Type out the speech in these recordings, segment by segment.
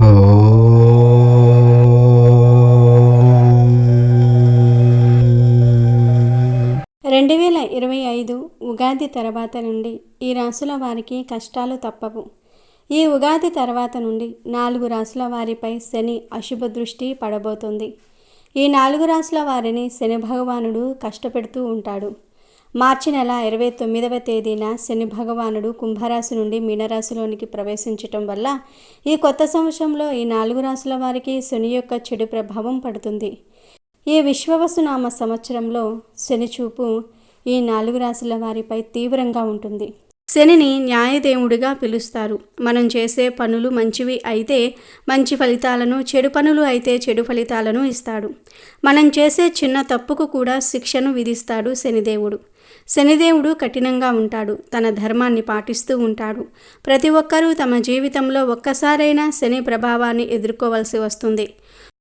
రెండు వేల ఇరవై ఐదు ఉగాది తర్వాత నుండి ఈ రాసుల వారికి కష్టాలు తప్పవు. ఈ ఉగాది తర్వాత నుండి నాలుగు రాసుల వారిపై శని అశుభ దృష్టి పడబోతుంది. ఈ నాలుగు రాసుల వారిని శని భగవానుడు కష్టపెడుతూ ఉంటాడు. మార్చి నెల ఇరవై తొమ్మిదవ తేదీన శని భగవానుడు కుంభరాశి నుండి మీనరాశిలోనికి ప్రవేశించటం వల్ల ఈ కొత్త సంవత్సరంలో ఈ నాలుగు రాశుల వారికి శని యొక్క చెడు ప్రభావం పడుతుంది. ఈ విశ్వవసునామ సంవత్సరంలో శని చూపు ఈ నాలుగు రాశుల వారిపై తీవ్రంగా ఉంటుంది. శనిని న్యాయదేవుడిగా పిలుస్తారు. మనం చేసే పనులు మంచివి అయితే మంచి ఫలితాలను చెడు పనులు అయితే చెడు ఫలితాలను ఇస్తాడు. మనం చేసే చిన్న తప్పుకు కూడా శిక్షను విధిస్తాడు శనిదేవుడు. శనిదేవుడు కఠినంగా ఉంటాడు. తన ధర్మాన్ని పాటిస్తూ ఉంటాడు. ప్రతి ఒక్కరూ తమ జీవితంలో ఒక్కసారైనా శని ప్రభావాన్ని ఎదుర్కోవలసి వస్తుంది.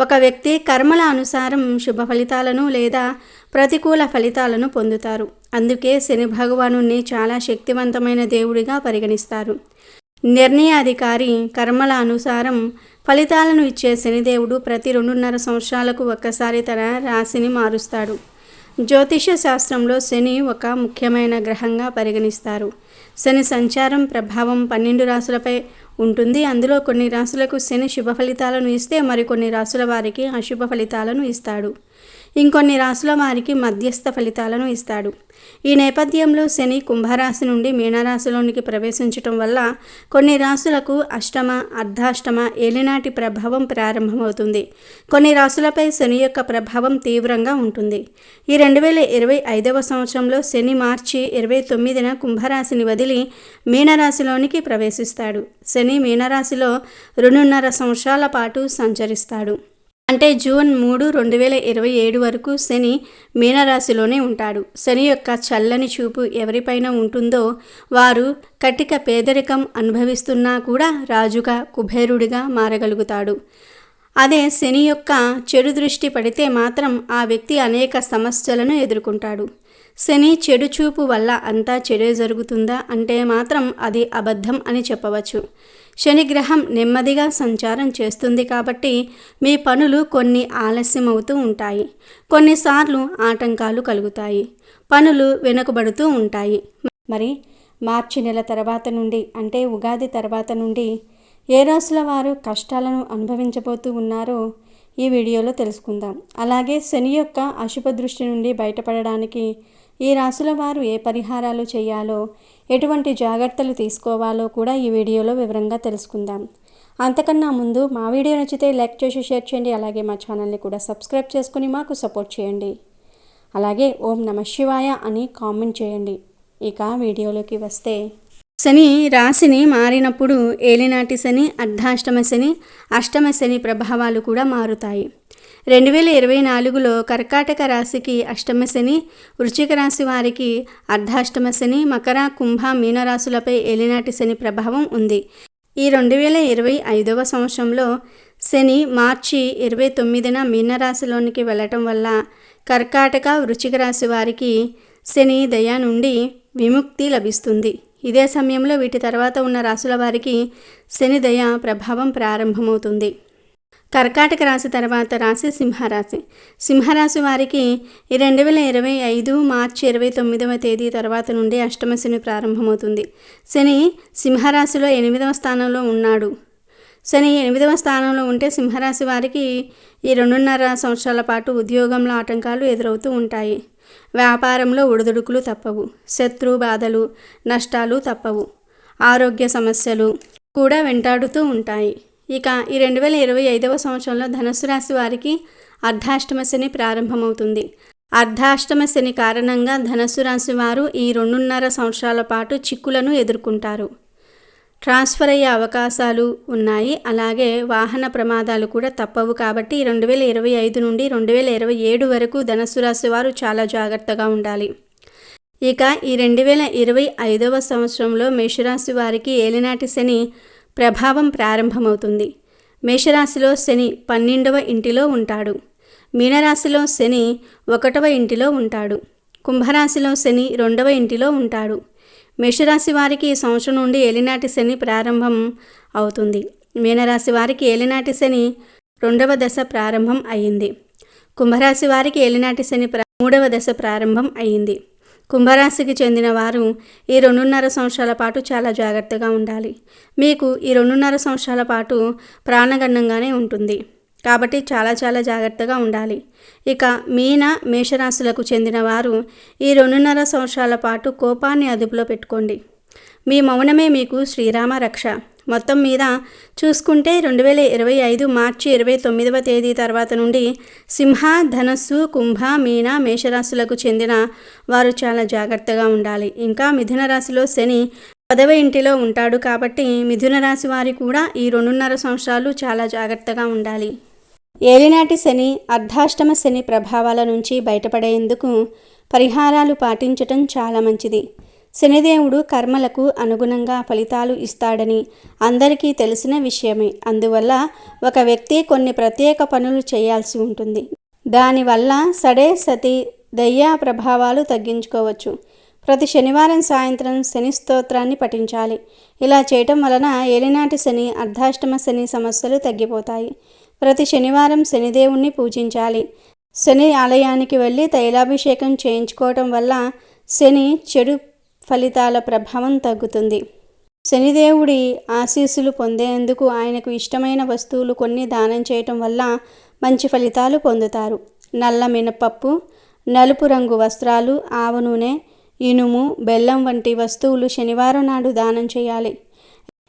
ఒక వ్యక్తి కర్మల అనుసారం శుభ ఫలితాలను లేదా ప్రతికూల ఫలితాలను పొందుతారు. అందుకే శని భగవాను చాలా శక్తివంతమైన దేవుడిగా పరిగణిస్తారు. నిర్ణయాధికారి కర్మల అనుసారం ఫలితాలను ఇచ్చే శనిదేవుడు ప్రతి రెండున్నర సంవత్సరాలకు ఒక్కసారి తన రాశిని మారుస్తాడు. జ్యోతిష శాస్త్రంలో శని ఒక ముఖ్యమైన గ్రహంగా పరిగణిస్తారు. శని సంచారం ప్రభావం పన్నెండు రాసులపై ఉంటుంది. అందులో కొన్ని రాసులకు శని శుభ ఫలితాలను ఇస్తే మరికొన్ని రాసుల వారికి అశుభ ఫలితాలను ఇస్తాడు. ఇంకొన్ని రాసుల వారికి మధ్యస్థ ఫలితాలను ఇస్తాడు. ఈ నేపథ్యంలో శని కుంభరాశి నుండి మీనరాశిలోనికి ప్రవేశించటం వల్ల కొన్ని రాశులకు అష్టమ అర్ధాష్టమ ఏలినాటి ప్రభావం ప్రారంభమవుతుంది. కొన్ని రాశులపై శని యొక్క ప్రభావం తీవ్రంగా ఉంటుంది. ఈ రెండు వేల ఇరవై ఐదవ సంవత్సరంలో శని మార్చి ఇరవై తొమ్మిదిన కుంభరాశిని వదిలి మీనరాశిలోనికి ప్రవేశిస్తాడు. శని మీనరాశిలో రెండున్నర సంవత్సరాల పాటు సంచరిస్తాడు. అంటే జూన్ మూడు రెండు వేల ఇరవై ఏడు వరకు శని మీనరాశిలోనే ఉంటాడు. శని యొక్క చల్లని చూపు ఎవరిపైన ఉంటుందో వారు కటిక పేదరికం అనుభవిస్తున్నా కూడా రాజుగా కుబేరుడిగా మారగలుగుతాడు. అదే శని యొక్క చెడు దృష్టి పడితే మాత్రం ఆ వ్యక్తి అనేక సమస్యలను ఎదుర్కొంటాడు. శని చెడు చూపు వల్ల అంతా చెడే జరుగుతుందా అంటే మాత్రం అది అబద్ధం అని చెప్పవచ్చు. శనిగ్రహం నెమ్మదిగా సంచారం చేస్తుంది కాబట్టి మీ పనులు కొన్ని ఆలస్యమవుతూ ఉంటాయి. కొన్నిసార్లు ఆటంకాలు కలుగుతాయి. పనులు వెనుకబడుతూ ఉంటాయి. మరి మార్చి నెల తర్వాత నుండి అంటే ఉగాది తర్వాత నుండి ఏ రాసుల వారు కష్టాలను అనుభవించబోతూ ఉన్నారో ఈ వీడియోలో తెలుసుకుందాం. అలాగే శని యొక్క అశుభ దృష్టి నుండి బయటపడడానికి ఈ రాసుల వారు ఏ పరిహారాలు చేయాలో ఎటువంటి జాగ్రత్తలు తీసుకోవాలో కూడా ఈ వీడియోలో వివరంగా తెలుసుకుందాం. అంతకన్నా ముందు మా వీడియో నచ్చితే లైక్ చేసి షేర్ చేయండి. అలాగే మా ఛానల్ని కూడా సబ్స్క్రైబ్ చేసుకుని మాకు సపోర్ట్ చేయండి. అలాగే ఓం నమ శివాయ అని కామెంట్ చేయండి. ఇక వీడియోలోకి వస్తే శని రాశిని మారినప్పుడు ఏలినాటి శని అర్ధాష్టమ శని అష్టమ శని ప్రభావాలు కూడా మారుతాయి. రెండు వేల ఇరవై నాలుగులో కర్కాటక రాశికి అష్టమ శని వృశ్చిక రాశి వారికి అర్ధాష్టమ శని మకర కుంభ మీనరాశులపై ఏలినాటి శని ప్రభావం ఉంది. ఈ రెండు వేల ఇరవై ఐదవ సంవత్సరంలో శని మార్చి ఇరవై తొమ్మిదిన మీనరాశిలోనికి వెళ్ళటం వల్ల కర్కాటక వృశ్చిక రాశి వారికి శని దయ నుండి విముక్తి లభిస్తుంది. ఇదే సమయంలో వీటి తర్వాత ఉన్న రాశుల వారికి శని దయ ప్రభావం ప్రారంభమవుతుంది. కర్కాటక రాశి తర్వాత రాశి సింహరాశి. సింహరాశి వారికి రెండు వేల ఇరవై ఐదు మార్చి ఇరవై తొమ్మిదవ తేదీ తర్వాత నుండి అష్టమ శని ప్రారంభమవుతుంది. శని సింహరాశిలో ఎనిమిదవ స్థానంలో ఉన్నాడు. శని ఎనిమిదవ స్థానంలో ఉంటే సింహరాశి వారికి ఈ రెండున్నర సంవత్సరాల పాటు ఉద్యోగంలో ఆటంకాలు ఎదురవుతూ ఉంటాయి. వ్యాపారంలో ఉడుదుడుకులు తప్పవు. శత్రు బాధలు నష్టాలు తప్పవు. ఆరోగ్య సమస్యలు కూడా వెంటాడుతూ ఉంటాయి. ఇక ఈ రెండు వేల ఇరవై ఐదవ సంవత్సరంలో ధనుసు రాశి వారికి అర్ధాష్టమ శని ప్రారంభమవుతుంది. అర్ధాష్టమ శని కారణంగా ధనుసు రాశి వారు ఈ రెండున్నర సంవత్సరాల పాటు చిక్కులను ఎదుర్కొంటారు. ట్రాన్స్ఫర్ అయ్యే అవకాశాలు ఉన్నాయి. అలాగే వాహన ప్రమాదాలు కూడా తప్పవు కాబట్టి రెండు వేల ఇరవై ఐదు నుండి రెండు వేల ఇరవై ఏడు వరకు ధనస్సు రాశి వారు చాలా జాగ్రత్తగా ఉండాలి. ఇక ఈ రెండు వేల ఇరవై ఐదవ సంవత్సరంలో మేషరాశి వారికి ఏలినాటి శని ప్రభావం ప్రారంభమవుతుంది. మేషరాశిలో శని పన్నెండవ ఇంటిలో ఉంటాడు. మీనరాశిలో శని ఒకటవ ఇంటిలో ఉంటాడు. కుంభరాశిలో శని రెండవ ఇంటిలో ఉంటాడు. మేషరాశి వారికి ఈ సంవత్సరం నుండి ఏలినాటి శని ప్రారంభం అవుతుంది. మీనరాశి వారికి ఏలినాటి శని రెండవ దశ ప్రారంభం అయ్యింది కుంభరాశి వారికి ఏలినాటి శని ప్ర మూడవ దశ ప్రారంభం అయ్యింది కుంభరాశికి చెందిన వారు ఈ రెండున్నర సంవత్సరాల పాటు చాలా జాగ్రత్తగా ఉండాలి. మీకు ఈ రెండున్నర సంవత్సరాల పాటు ప్రాణగండంగానే ఉంటుంది. కాబట్టి చాలా చాలా జాగ్రత్తగా ఉండాలి. ఇక మీన మేషరాశులకు చెందిన వారు ఈ రెండున్నర సంవత్సరాల పాటు కోపాన్ని అదుపులో పెట్టుకోండి. మీ మౌనమే మీకు శ్రీరామ రక్ష. మొత్తం మీద చూసుకుంటే రెండు వేల ఇరవై ఐదు మార్చి ఇరవై తొమ్మిదవ తేదీ తర్వాత నుండి సింహ ధనస్సు కుంభ మీన మేషరాశులకు చెందిన వారు చాలా జాగ్రత్తగా ఉండాలి. ఇంకా మిథున రాశిలో శని పదవ ఇంటిలో ఉంటాడు కాబట్టి మిథున రాశి వారి కూడా ఈ రెండున్నర సంవత్సరాలు చాలా జాగ్రత్తగా ఉండాలి. ఏలినాటి శని అర్ధాష్టమ శని ప్రభావాల నుంచి బయటపడేందుకు పరిహారాలు పాటించటం చాలా మంచిది. శనిదేవుడు కర్మలకు అనుగుణంగా ఫలితాలు ఇస్తాడని అందరికీ తెలిసిన విషయమే. అందువల్ల ఒక వ్యక్తి కొన్ని ప్రత్యేక పనులు చేయాల్సి ఉంటుంది. దానివల్ల సడే సతి దయ్యా ప్రభావాలు తగ్గించుకోవచ్చు. ప్రతి శనివారం సాయంత్రం శని స్తోత్రాన్ని పఠించాలి. ఇలా చేయటం వలన ఏలినాటి శని అర్ధాష్టమ శని సమస్యలు తగ్గిపోతాయి. ప్రతి శనివారం శనిదేవుణ్ణి పూజించాలి. శని ఆలయానికి వెళ్ళి తైలాభిషేకం చేయించుకోవటం వల్ల శని చెడు ఫలితాల ప్రభావం తగ్గుతుంది. శనిదేవుడి ఆశీస్సులు పొందేందుకు ఆయనకు ఇష్టమైన వస్తువులు కొన్ని దానం చేయటం వల్ల మంచి ఫలితాలు పొందుతారు. నల్ల మినపప్పు నలుపు రంగు వస్త్రాలు ఆవ నూనె ఇనుము బెల్లం వంటి వస్తువులు శనివారం నాడు దానం చేయాలి.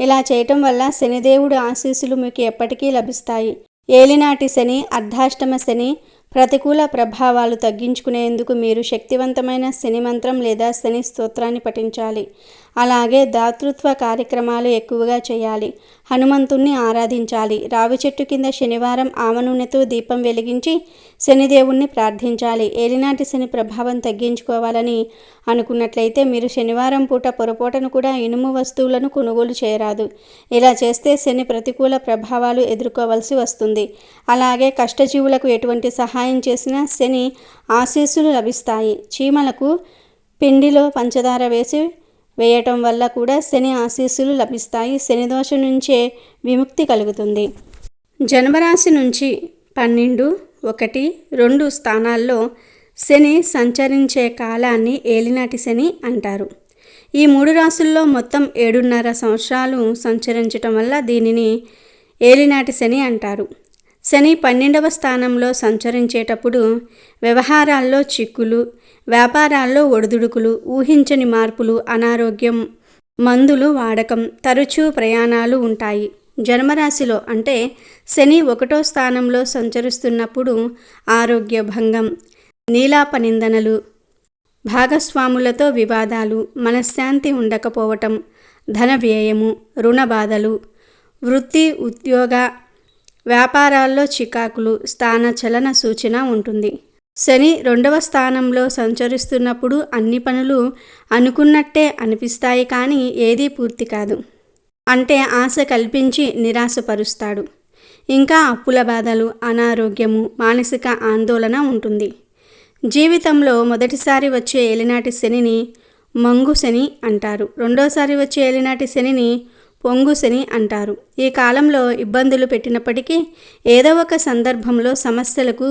ఇలా చేయటం వల్ల శనిదేవుడి ఆశీస్సులు మీకు ఎప్పటికీ లభిస్తాయి. ఏలినాటి శని అర్ధాష్టమ శని ప్రతికూల ప్రభావాలు తగ్గించుకునేందుకు మీరు శక్తివంతమైన శని మంత్రం లేదా శని స్తోత్రాన్ని పఠించాలి. అలాగే దాతృత్వ కార్యక్రమాలు ఎక్కువగా చేయాలి. హనుమంతుణ్ణి ఆరాధించాలి. రావి చెట్టు కింద శనివారం ఆవనూనెతో దీపం వెలిగించి శనిదేవుణ్ణి ప్రార్థించాలి. ఏలినాటి శని ప్రభావం తగ్గించుకోవాలని అనుకున్నట్లయితే మీరు శనివారం పూట పొరపాటును కూడా ఇనుము వస్తువులను కొనుగోలు చేయరాదు. ఇలా చేస్తే శని ప్రతికూల ప్రభావాలు ఎదుర్కోవాల్సి వస్తుంది. అలాగే కష్టజీవులకు ఎటువంటి సహాయం చేసినా శని ఆశీస్సులు లభిస్తాయి. చీమలకు పిండిలో పంచదార వేసి వేయటం వల్ల కూడా శని ఆశీస్సులు లభిస్తాయి. శని దోషం నుంచే విముక్తి కలుగుతుంది. జన్మరాశి నుంచి పన్నెండు ఒకటి రెండు స్థానాల్లో శని సంచరించే కాలాన్ని ఏలినాటి శని అంటారు. ఈ మూడు రాశుల్లో మొత్తం ఏడున్నర సంవత్సరాలు సంచరించటం వల్ల దీనిని ఏలినాటి శని అంటారు. శని పన్నెండవ స్థానంలో సంచరించేటప్పుడు వ్యవహారాల్లో చిక్కులు వ్యాపారాల్లో ఒడిదుడుకులు ఊహించని మార్పులు అనారోగ్యం మందులు వాడకం తరచూ ప్రయాణాలు ఉంటాయి. జన్మరాశిలో అంటే శని ఒకటో స్థానంలో సంచరిస్తున్నప్పుడు ఆరోగ్య భంగం నీలాప నిందనలు భాగస్వాములతో వివాదాలు మనశ్శాంతి ఉండకపోవటం ధన వ్యయము రుణ బాధలు వృత్తి ఉద్యోగ వ్యాపారాల్లో చికాకులు స్థాన చలన సూచన ఉంటుంది. శని రెండవ స్థానంలో సంచరిస్తున్నప్పుడు అన్ని పనులు అనుకున్నట్టే అనిపిస్తాయి కానీ ఏదీ పూర్తి కాదు. అంటే ఆశ కల్పించి నిరాశపరుస్తాడు. ఇంకా అప్పుల బాధలు అనారోగ్యము మానసిక ఆందోళన ఉంటుంది. జీవితంలో మొదటిసారి వచ్చే ఏలినాటి శనిని మంగు శని అంటారు. రెండోసారి వచ్చే ఏలినాటి శనిని పొంగు శని అంటారు. ఈ కాలంలో ఇబ్బందులు పెట్టినప్పటికీ ఏదో ఒక సందర్భంలో సమస్యలకు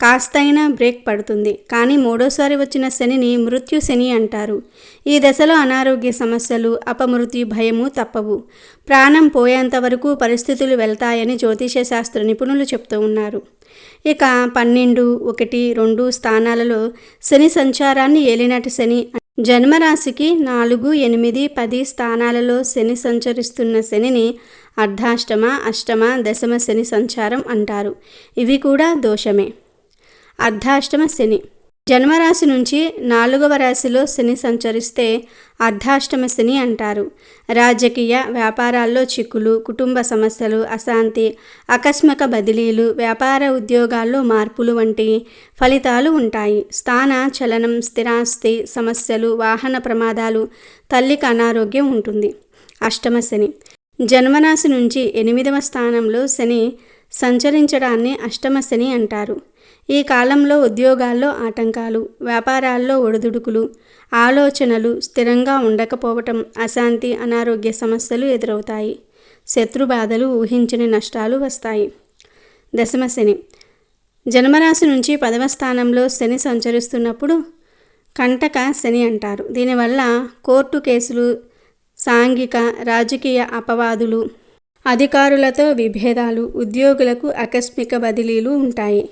కాస్తైనా బ్రేక్ పడుతుంది. కానీ మూడోసారి వచ్చిన శనిని మృత్యు శని అంటారు. ఈ దశలో అనారోగ్య సమస్యలు అపమృత్యు భయము తప్పవు. ప్రాణం పోయేంత వరకు పరిస్థితులు వెళ్తాయని జ్యోతిష శాస్త్ర నిపుణులు చెప్తూ ఉన్నారు. ఇక పన్నెండు ఒకటి రెండు స్థానాలలో శని సంచారాన్ని ఏలినాటి శని జన్మరాశికి నాలుగు ఎనిమిది పది స్థానాలలో శని సంచరిస్తున్న శనిని అర్ధాష్టమ అష్టమ దశమ శని సంచారం అంటారు. ఇవి కూడా దోషమే. అర్ధాష్టమ శని జన్మరాశి నుంచి నాలుగవ రాశిలో శని సంచరిస్తే అర్ధాష్టమ శని అంటారు. రాజకీయ వ్యాపారాల్లో చిక్కులు కుటుంబ సమస్యలు అశాంతి ఆకస్మిక బదిలీలు వ్యాపార ఉద్యోగాల్లో మార్పులు వంటి ఫలితాలు ఉంటాయి. స్థాన చలనం స్థిరాస్తి సమస్యలు వాహన ప్రమాదాలు తల్లికి అనారోగ్యం ఉంటుంది. అష్టమ శని. జన్మరాశి నుంచి ఎనిమిదవ స్థానంలో శని సంచరించడాన్ని అష్టమ శని అంటారు. ఈ కాలంలో ఉద్యోగాల్లో ఆటంకాలు వ్యాపారాల్లో ఒడిదుడుకులు ఆలోచనలు స్థిరంగా ఉండకపోవటం అశాంతి అనారోగ్య సమస్యలు ఎదురవుతాయి. శత్రుబాధలు ఊహించని నష్టాలు వస్తాయి. దశమ శని. జన్మరాశి నుంచి పదవ స్థానంలో శని సంచరిస్తున్నప్పుడు కంటక శని అంటారు. దీనివల్ల కోర్టు కేసులు సాంఘిక రాజకీయ అపవాదులు అధికారులతో విభేదాలు ఉద్యోగులకు ఆకస్మిక బదిలీలు ఉంటాయి.